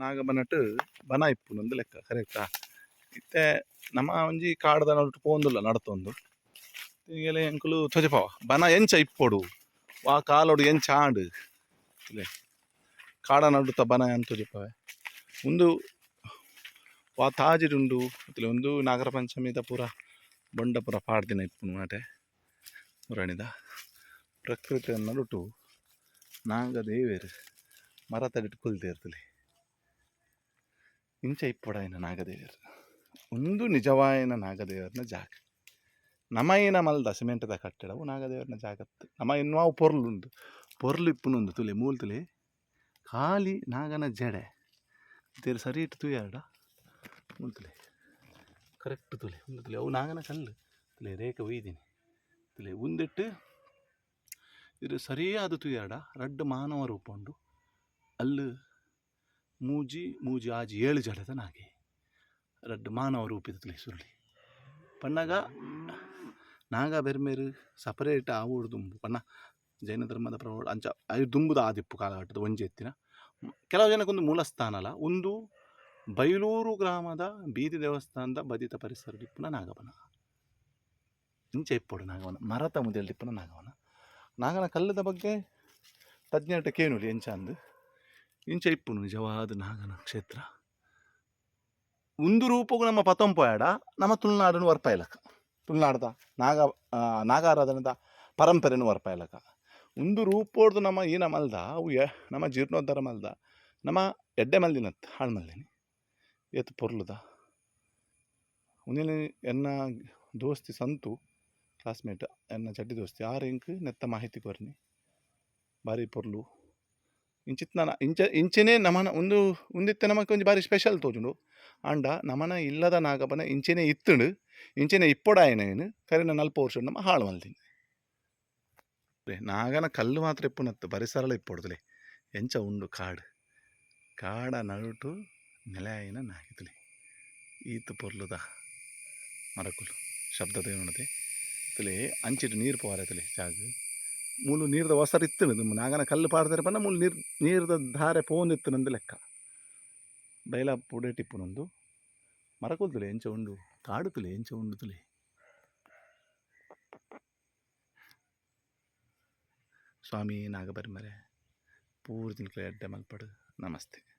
ನಾಗ ಬನ್ನಟ್ಟು ಬನ ಇಪ್ಪುನೊಂದು ಲೆಕ್ಕ, ಕರೆಕ್ಟಾ? ಇತ್ತೆ ನಮ್ಮ ಒಂಜಿ ಕಾಡದ ನಡುಟು ಪೋಂದುಲ್ಲ ನಡತೊಂದು. ಈಗೆಲ್ಲ ಎಂಕುಲು ತ್ವಜಪಾವ ಬನ ಎಂಚ ಇಪ್ಪೊಡು, ವಾ ಕಾಲೋಡು ಎಂಚ ಆಂಡು. ಇಲ್ಲೇ ಕಾಡ ನಡುತ್ತ ಬನ ಅಂತ ತ್ವಜಪಾವೆ ಒಂದು ವಾ ತಾಜಿಡುಂಡು ಇತ್ತಲೆ ಒಂದು ನಾಗರ ಪಂಚಮಿದ ಪೂರ ಬಂಡ ಪೂರ ಪಾಡ್ದಿನ ಇಪ್ಪುನು ಮಾಟೆ. ಮುರಣಿದ ಪ್ರಕೃತಿಯನ್ನು ನಡುಟು ನಾಗ ದೇವೇರು ಮರ ತಡಿಟ್ಟು ಕುಲ್ತಿರ್ತಲಿ ಇಂಚ ಇಪ್ಪೊಡಾಯಿನ ನಾಗದೇವರು. ಒಂದು ನಿಜವಾಯಿನ ನಾಗದೇವರನ ಜಾಗ. ನಮೈನ ಮಲ್ದ ಸಿಮೆಂಟದ ಕಟ್ಟಡವು ನಾಗದೇವರನ ಜಾಗತ್ತು. ನಮ ಇನ್ವಾವು ಪೊರ್ಲು ಉಂಡು ಪೊರ್ಲು ಇಪ್ಪುನೊಂದು ತುಲೆ, ಮೂಲ ತುಲೆ. ಖಾಲಿ ನಾಗನ ಜಡೆ. ತೇರು ಸರಿ ಇಟ್ಟು ತುಯಾಡ ಮೂಲ ಕರೆಕ್ಟ್ ತುಲೆ, ಒಂದು ತುಲೆ. ಅವು ನಾಗನ ಕಲ್ಲು. ತುಲೆ, ರೇಖೆ ಒಯ್ದೀನಿ. ತುಲೆ, ಉಂದಿಟ್ಟು ಇದು ಸರಿಯಾದ ತುಯಾಡ ರಡ್ಡು ಮಾನವ ರೂಪ ಉಂಡು ಅಲ್ಲಿ ಮೂಜಿ ಮೂಜಿ ಆಜಿ ಏಳು ಜಡದ ನಾಗೆ ರಡ್ಡು ಮಾನವ ರೂಪಿದ ಸುರುಳಿ ಪಣ್ಣಗ, ನಾಗ ಬೆರ್ಮೇರು, ಸಪರೇಟ್ ಆವೋಡು ದುಂಬು. ಪಣ್ಣ, ಜೈನ ಧರ್ಮದ ಪ್ರಭಾವ ಅಂಚ ಅದು ದುಂಬುದ ಆದಿಪ್ಪು ಕಾಲಘಟ್ಟದ ಒಂಜಿ ಎತ್ತಿನ. ಕೆಲವು ಜನಕ್ಕೊಂದು ಮೂಲ ಸ್ಥಾನ ಅಲ್ಲ, ಒಂದು ಬೈಲೂರು ಗ್ರಾಮದ ಬೀದಿ ದೇವಸ್ಥಾನದ ಬದಿತ ಪರಿಸರ ಡಿಪ್ಪುನ ನಾಗವನ. ಇಂಚೆ ಇಪ್ಪೋಡು ನಾಗವನ, ಮರತ ಮುದಿಯಲ್ಲಿ ಡಿಪ್ಪುನ ನಾಗವನ. ನಾಗನ ಕಲ್ಲದ ಬಗ್ಗೆ ತಜ್ಞಟ ಕೇನುಲಿ ಎಂಚ ಅಂದು. ಇಂಚ ಇಪ್ಪುನು ನಿಜವಾದ ನಾಗನ ಕ್ಷೇತ್ರ ಒಂದು ರೂಪಗೂ ನಮ್ಮ ಪತಂಪೋಯಾಡ ನಮ್ಮ ತುಳುನಾಡನ್ನು ವರ್ಪಾಯ್ಲಕ. ತುಳುನಾಡದ ನಾಗ ಆ, ನಾಗಾರಾಧನದ ಪರಂಪರೆಯನ್ನು ಉಂದು ಒಂದು ರೂಪೋಡ್ದು ನಮ್ಮ ಈನ ಮಲ್ದ ಅವು ನಮ್ಮ ಜೀರ್ಣೋದ್ಧಾರ ಮಲ್ದ ನಮ್ಮ ಎಡ್ಡೆ ಮಲ್ದಿನತ್ ಹಾಳು ಮಲ್ದಿನಿ ಏತು ಪೊರ್ಲುದ. ಉನಿಲಿ ಎನ್ನ ದೋಸ್ತಿ ಸಂತು ಕ್ಲಾಸ್ಮೇಟ್ ಎನ್ನ ಚಡ್ಡಿ ದೋಸ್ತಿ ಇಂಕ್ ನೆತ್ತ ಮಾಹಿತಿ ಕೊರ್ನಿ. ಬಾರಿ ಪೊರ್ಲು. ಇಂಚಿತ್ ನಾನು ಇಂಚ, ಇಂಚಿನೇ ನಮನ ಒಂದು, ಒಂದಿತ್ತ ನಮಕ್ ಒಂಜಿ ಬಾರಿ ಸ್ಪೆಷಲ್ ತೋಜುಂಡು. ಆಂಡ ನಮನ ಇಲ್ಲದ ನಾಗಪನ ಇಂಚೆನೆ ಇತ್ತುಂಡು. ಇಂಚೆನೆ ಇಪ್ಪೊಡಾಯನೇನು ಕರೆನ ನಲ್ಪ ವರ್ಷ ನಮ್ಮ ಹಾಳು ಮಲ್ತೀನಿ ನಾಗನ ಕಲ್ಲು ಮಾತ್ರ ಇಪ್ಪುನತ್ತು ಪರಿಸರಲ ಇಪ್ಪೊಡ್ದಲೆ ಎಂಚ ಉಂಡು ಕಾಡು. ಕಾಡ ನಡುಟು ನೆಲೆಯಾಯಿನ ನಾಗಿದ್ಲೆ ಈತು ಪೊರ್ಲುದ ಮರಕುಲು, ಶಬ್ದದ ಏನದೆ ತಲೆ ಅಂಚಿಟ್ಟು ನೀರು ಪೋರತಲೆ ಜಾಗ. ಮೂಲು ನೀರ್ದ ಒಸರು ಇತ್ತು ನಮ್ಮ ನಾಗನ ಕಲ್ಲು ಪಾಡ್ದರೆ ಬಂದ ಮೂಲು ನೀರು, ನೀರ್ದ ಧಾರೆ ಪೋನ್ ಇತ್ತಿನಂದು ಲೆಕ್ಕ. ಬೈಲ ಪುಡೆ ಟಿಪ್ಪುನೊಂದು ಎಂಚ ಉಂಡು ಕಾಡುತ್ತಲೆ ಎಂಚ ಉಂಡು ಸ್ವಾಮಿ ನಾಗಬರಿಮರೆ, ಪೂರ್ತಿ ಎಡ್ಡೆ ಮಲ್ಪಡು. ನಮಸ್ತೆ.